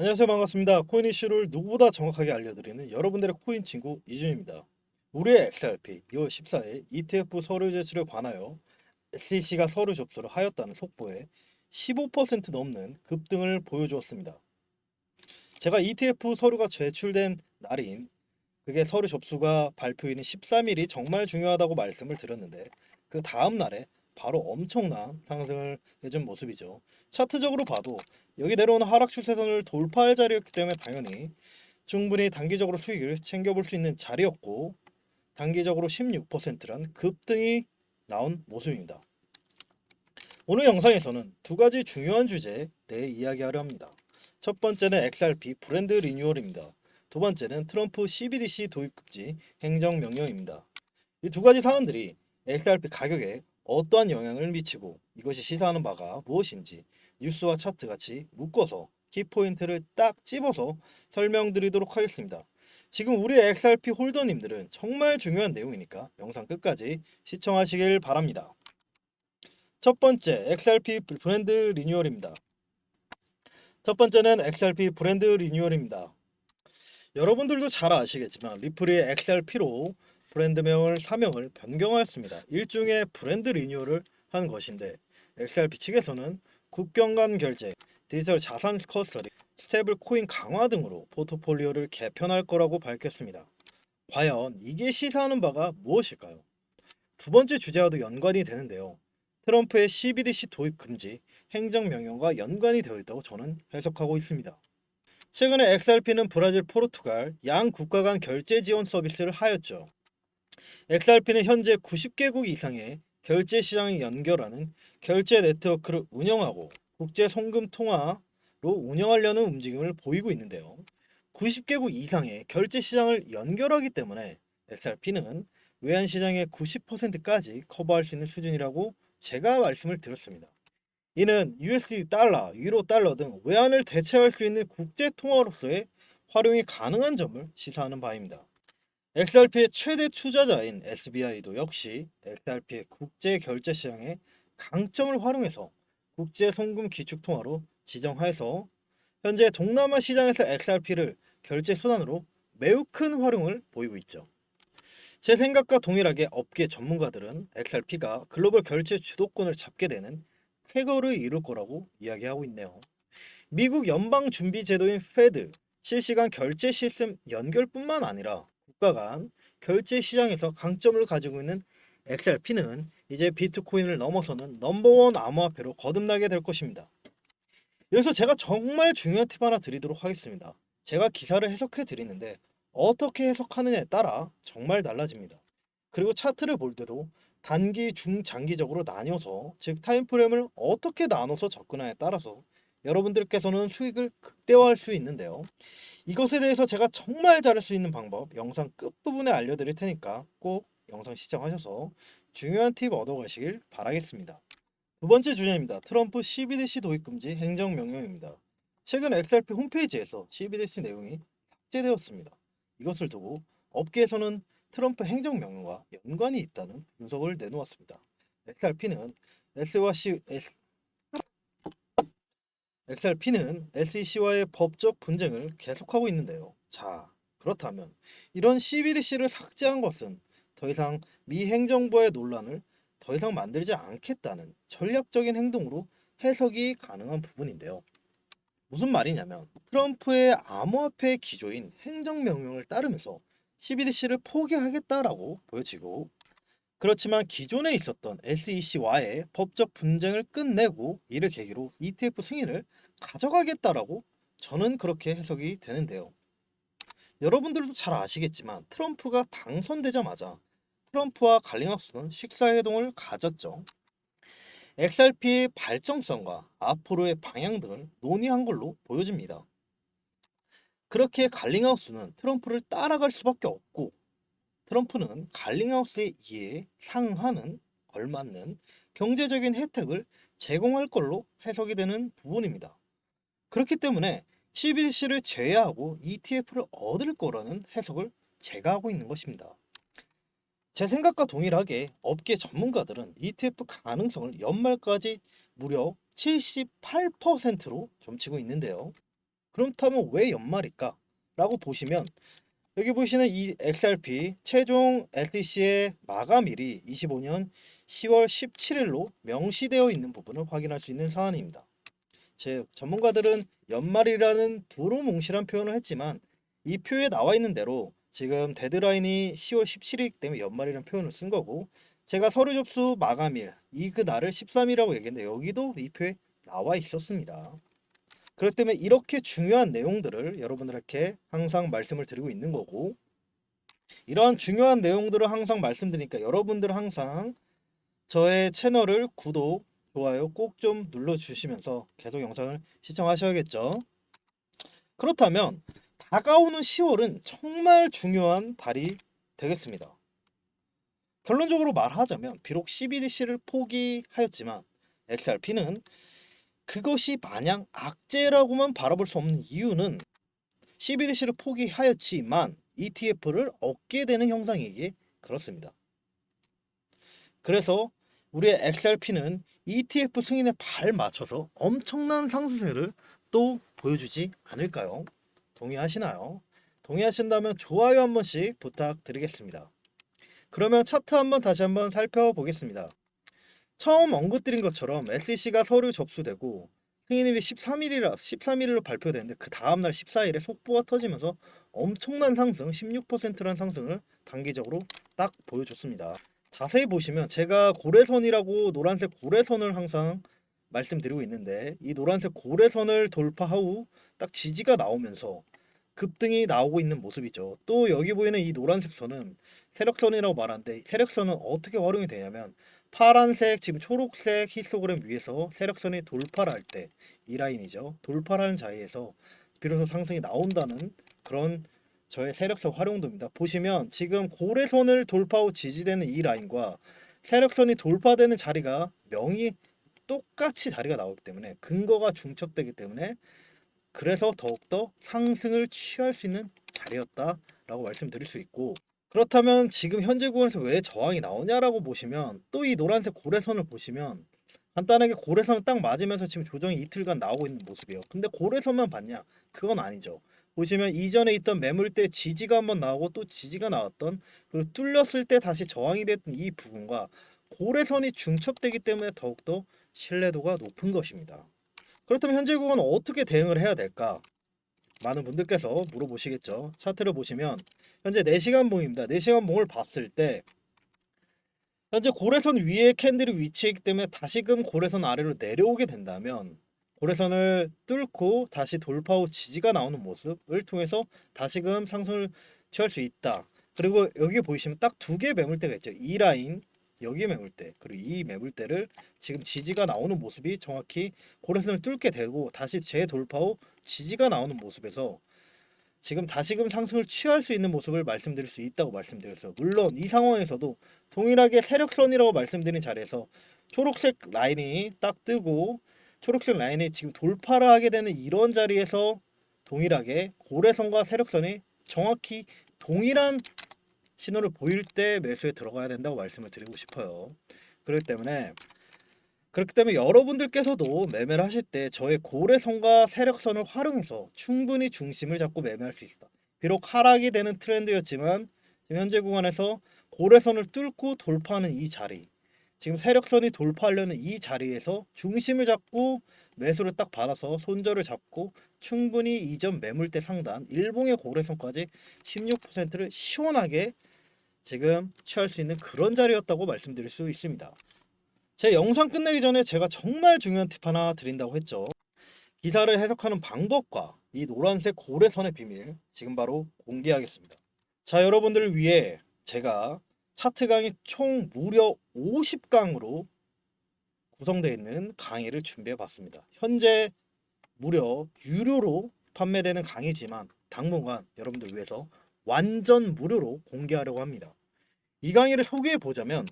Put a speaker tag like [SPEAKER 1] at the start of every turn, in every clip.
[SPEAKER 1] 안녕하세요 반갑습니다. 코인 이슈를 누구보다 정확하게 알려드리는 여러분들의 코인 친구 이준입니다. 우리의 XRP 2월 14일 ETF 서류 제출에 관하여 SEC가 서류 접수를 하였다는 속보에 15% 넘는 급등을 보여주었습니다. 제가 ETF 서류가 제출된 날인 그게 서류 접수가 발표일인 13일이 정말 중요하다고 말씀을 드렸는데 그 다음 날에 바로 엄청난 상승을 해준 모습이죠. 차트적으로 봐도 여기 내려오는 하락 추세선을 돌파할 자리였기 때문에 당연히 충분히 단기적으로 수익을 챙겨볼 수 있는 자리였고 단기적으로 16%란 급등이 나온 모습입니다. 오늘 영상에서는 두 가지 중요한 주제에 대해 이야기하려 합니다. 첫 번째는 XRP 브랜드 리뉴얼입니다. 두 번째는 트럼프 CBDC 도입 금지 행정 명령입니다. 이 두 가지 사안들이 XRP 가격에 어떠한 영향을 미치고 이것이 시사하는 바가 무엇인지 뉴스와 차트 같이 묶어서 키포인트를 딱 집어서 설명드리도록 하겠습니다. 지금 우리 XRP 홀더님들은 정말 중요한 내용이니까 영상 끝까지 시청하시길 바랍니다. 첫 번째 XRP 브랜드 리뉴얼입니다. 첫 번째는 XRP 브랜드 리뉴얼입니다. 여러분들도 잘 아시겠지만 리플이 XRP로 브랜드명을 사명을 변경하였습니다. 일종의 브랜드 리뉴얼을 한 것인데 XRP 측에서는 국경 간 결제, 디지털 자산 커스터디, 스테이블 코인 강화 등으로 포트폴리오를 개편할 거라고 밝혔습니다. 과연 이게 시사하는 바가 무엇일까요? 두 번째 주제와도 연관이 되는데요. 트럼프의 CBDC 도입 금지 행정명령과 연관이 되어 있다고 저는 해석하고 있습니다. 최근에 XRP는 브라질, 포르투갈 양 국가 간 결제 지원 서비스를 하였죠. XRP는 현재 90개국 이상의 결제 시장을 연결하는 결제 네트워크를 운영하고 국제 송금 통화로 운영하려는 움직임을 보이고 있는데요. 90개국 이상의 결제 시장을 연결하기 때문에 XRP는 외환 시장의 90%까지 커버할 수 있는 수준이라고 제가 말씀을 드렸습니다. 이는 USD 달러, 유로 달러 등 외환을 대체할 수 있는 국제 통화로서의 활용이 가능한 점을 시사하는 바입니다. XRP의 최대 투자자인 SBI도 역시 XRP의 국제 결제 시장의 강점을 활용해서 국제 송금 기축 통화로 지정하여서 현재 동남아 시장에서 XRP를 결제 수단으로 매우 큰 활용을 보이고 있죠. 제 생각과 동일하게 업계 전문가들은 XRP가 글로벌 결제 주도권을 잡게 되는 쾌거를 이룰 거라고 이야기하고 있네요. 미국 연방 준비 제도인 페드 실시간 결제 시스템 연결뿐만 아니라 간 결제 시장에서 강점을 가지고 있는 XRP는 이제 비트코인을 넘어서는 넘버원 암호화폐로 거듭나게 될 것입니다. 여기서 제가 정말 중요한 팁 하나 드리도록 하겠습니다. 제가 기사를 해석해 드리는데 어떻게 해석하느냐에 따라 정말 달라집니다. 그리고 차트를 볼 때도 단기, 중, 장기적으로 나뉘어서 즉 타임프레임을 어떻게 나눠서 접근하냐에 따라서 여러분들께서는 수익을 극대화할 수 있는데요. 이것에 대해서 제가 정말 잘할 수 있는 방법 영상 끝부분에 알려드릴 테니까 꼭 영상 시청하셔서 중요한 팁 얻어가시길 바라겠습니다. 두 번째 주제입니다. 트럼프 CBDC 도입 금지 행정 명령입니다. 최근 XRP 홈페이지에서 CBDC 내용이 삭제되었습니다. 이것을 두고 업계에서는 트럼프 행정 명령과 연관이 있다는 분석을 내놓았습니다. XRP는 S와 C, S, XRP는 SEC와의 법적 분쟁을 계속하고 있는데요. 자, 그렇다면 이런 CBDC를 삭제한 것은 더 이상 미 행정부의 논란을 더 이상 만들지 않겠다는 전략적인 행동으로 해석이 가능한 부분인데요. 무슨 말이냐면 트럼프의 암호화폐 기조인 행정명령을 따르면서 CBDC를 포기하겠다라고 보여지고 그렇지만 기존에 있었던 SEC와의 법적 분쟁을 끝내고 이를 계기로 ETF 승인을 가져가겠다라고 저는 그렇게 해석이 되는데요. 여러분들도 잘 아시겠지만 트럼프가 당선되자마자 트럼프와 갈링하우스는 식사회동을 가졌죠. XRP의 발전성과 앞으로의 방향 등을 논의한 걸로 보여집니다. 그렇게 갈링하우스는 트럼프를 따라갈 수밖에 없고 트럼프는 갈링하우스의 이해에 상하는 걸맞는 경제적인 혜택을 제공할 걸로 해석이 되는 부분입니다. 그렇기 때문에 CBDC를 제외하고 ETF를 얻을 거라는 해석을 제가 하고 있는 것입니다. 제 생각과 동일하게 업계 전문가들은 ETF 가능성을 연말까지 무려 78%로 점치고 있는데요. 그렇다면 왜 연말일까? 라고 보시면 여기 보시는 이 XRP 최종 SEC의 마감일이 25년 10월 17일로 명시되어 있는 부분을 확인할 수 있는 사안입니다. 제 전문가들은 연말이라는 두루뭉실한 표현을 했지만 이 표에 나와 있는 대로 지금 데드라인이 10월 17일이기 때문에 연말이라는 표현을 쓴 거고 제가 서류 접수 마감일 이 그 날을 13일이라고 얘기했는데 여기도 이 표에 나와 있었습니다. 그렇기 때문에 이렇게 중요한 내용들을 여러분들께 항상 말씀을 드리고 있는 거고 이러한 중요한 내용들을 항상 말씀드리니까 여러분들 항상 저의 채널을 구독, 좋아요 꼭 좀 눌러주시면서 계속 영상을 시청하셔야겠죠. 그렇다면 다가오는 10월은 정말 중요한 달이 되겠습니다. 결론적으로 말하자면 비록 CBDC를 포기하였지만 XRP는 그것이 마냥 악재라고만 바라볼 수 없는 이유는 CBDC를 포기하였지만 ETF를 얻게 되는 형상이기에 그렇습니다. 그래서 우리의 XRP는 ETF 승인에 발 맞춰서 엄청난 상승세를 또 보여주지 않을까요? 동의하시나요? 동의하신다면 좋아요 한 번씩 부탁드리겠습니다. 그러면 차트 한번 다시 한번 살펴보겠습니다. 처음 언급드린 것처럼 SEC가 서류 접수되고 승인일이 13일이라 13일로 발표되는데 그 다음 날 14일에 속보가 터지면서 엄청난 상승, 16%란 상승을 단기적으로 딱 보여줬습니다. 자세히 보시면 제가 고래선이라고 노란색 고래선을 항상 말씀드리고 있는데 이 노란색 고래선을 돌파 후딱 지지가 나오면서 급등이 나오고 있는 모습이죠. 또 여기 보이는 이 노란색 선은 세력선이라고 말하는데 세력선은 어떻게 활용이 되냐면 파란색 지금 초록색 히스토그램 위에서 세력선이 돌파를 할 때 이 라인이죠. 돌파를 하는 자리에서 비로소 상승이 나온다는 그런 저의 세력선 활용도입니다. 보시면 지금 고래선을 돌파 후 지지되는 이 라인과 세력선이 돌파되는 자리가 명이 똑같이 자리가 나오기 때문에 근거가 중첩되기 때문에 그래서 더욱더 상승을 취할 수 있는 자리였다라고 말씀드릴 수 있고 그렇다면 지금 현재 구간에서 왜 저항이 나오냐라고 보시면 또 이 노란색 고래선을 보시면 간단하게 고래선을 딱 맞으면서 지금 조정이 이틀간 나오고 있는 모습이에요. 근데 고래선만 봤냐? 그건 아니죠. 보시면 이전에 있던 매물대 지지가 한번 나오고 또 지지가 나왔던 그리고 뚫렸을 때 다시 저항이 됐던 이 부분과 고래선이 중첩되기 때문에 더욱더 신뢰도가 높은 것입니다. 그렇다면 현재 구간은 어떻게 대응을 해야 될까? 많은 분들께서 물어보시겠죠. 차트를 보시면 현재 4시간 봉입니다. 4시간 봉을 봤을 때 현재 고래선 위에 캔들이 위치했기 때문에 다시금 고래선 아래로 내려오게 된다면 고래선을 뚫고 다시 돌파 후 지지가 나오는 모습을 통해서 다시금 상승을 취할 수 있다. 그리고 여기 보이시면 딱 두 개의 매물대가 있죠. 이 라인 여기 매물대 그리고 이 매물대를 지금 지지가 나오는 모습이 정확히 고래선을 뚫게 되고 다시 재돌파 후 지지가 나오는 모습에서 지금 다시금 상승을 취할 수 있는 모습을 말씀드릴 수 있다고 말씀드렸어요. 물론 이 상황에서도 동일하게 세력선이라고 말씀드린 자리에서 초록색 라인이 딱 뜨고 초록색 라인이 지금 돌파를 하게 되는 이런 자리에서 동일하게 고래선과 세력선이 정확히 동일한 신호를 보일 때 매수에 들어가야 된다고 말씀을 드리고 싶어요. 그렇기 때문에 그렇기 때문에 여러분들께서도 매매를 하실 때 저의 고래선과 세력선을 활용해서 충분히 중심을 잡고 매매할 수 있다. 비록 하락이 되는 트렌드였지만 현재 구간에서 고래선을 뚫고 돌파하는 이 자리 지금 세력선이 돌파하려는 이 자리에서 중심을 잡고 매수를 딱 받아서 손절을 잡고 충분히 이전 매물대 상단 일봉의 고래선까지 16%를 시원하게 지금 취할 수 있는 그런 자리였다고 말씀드릴 수 있습니다. 제 영상 끝내기 전에 제가 정말 중요한 팁 하나 드린다고 했죠. 기사를 해석하는 방법과 이 노란색 고래선의 비밀 지금 바로 공개하겠습니다. 자 여러분들을 위해 제가 차트 강의 총 무려 50강으로 구성되어 있는 강의를 준비해 봤습니다. 현재 무려 유료로 판매되는 강의지만 당분간 여러분들 위해서 완전 무료로 공개하려고 합니다. 이 강의를 소개해 보자면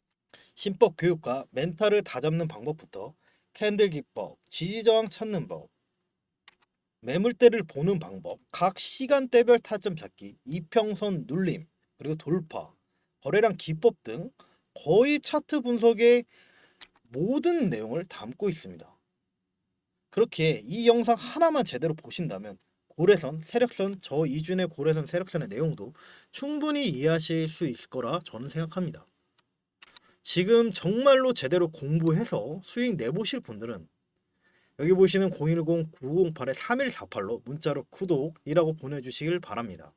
[SPEAKER 1] 신법 교육과 멘탈을 다잡는 방법부터 캔들 기법, 지지 저항 찾는 법, 매물대를 보는 방법, 각 시간대별 타점 찾기, 이평선 눌림, 그리고 돌파, 거래량 기법 등 거의 차트 분석의 모든 내용을 담고 있습니다. 그렇게 이 영상 하나만 제대로 보신다면 고래선, 세력선, 저 이준의 고래선, 세력선의 내용도 충분히 이해하실 수 있을 거라 저는 생각합니다. 지금 정말로 제대로 공부해서 수익 내보실 분들은 여기 보시는 010-9908-3148로 문자로 구독이라고 보내주시길 바랍니다.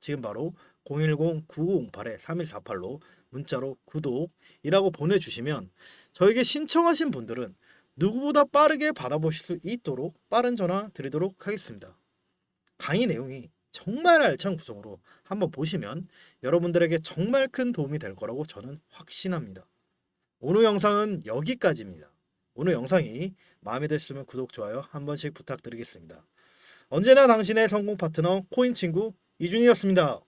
[SPEAKER 1] 지금 바로 010-9908-3148로 문자로 구독이라고 보내주시면 저에게 신청하신 분들은 누구보다 빠르게 받아보실 수 있도록 빠른 전화 드리도록 하겠습니다. 강의 내용이 정말 알찬 구성으로 한번 보시면 여러분들에게 정말 큰 도움이 될 거라고 저는 확신합니다. 오늘 영상은 여기까지입니다. 오늘 영상이 마음에 드셨으면 구독, 좋아요 한 번씩 부탁드리겠습니다. 언제나 당신의 성공 파트너 코인 친구 이준이었습니다.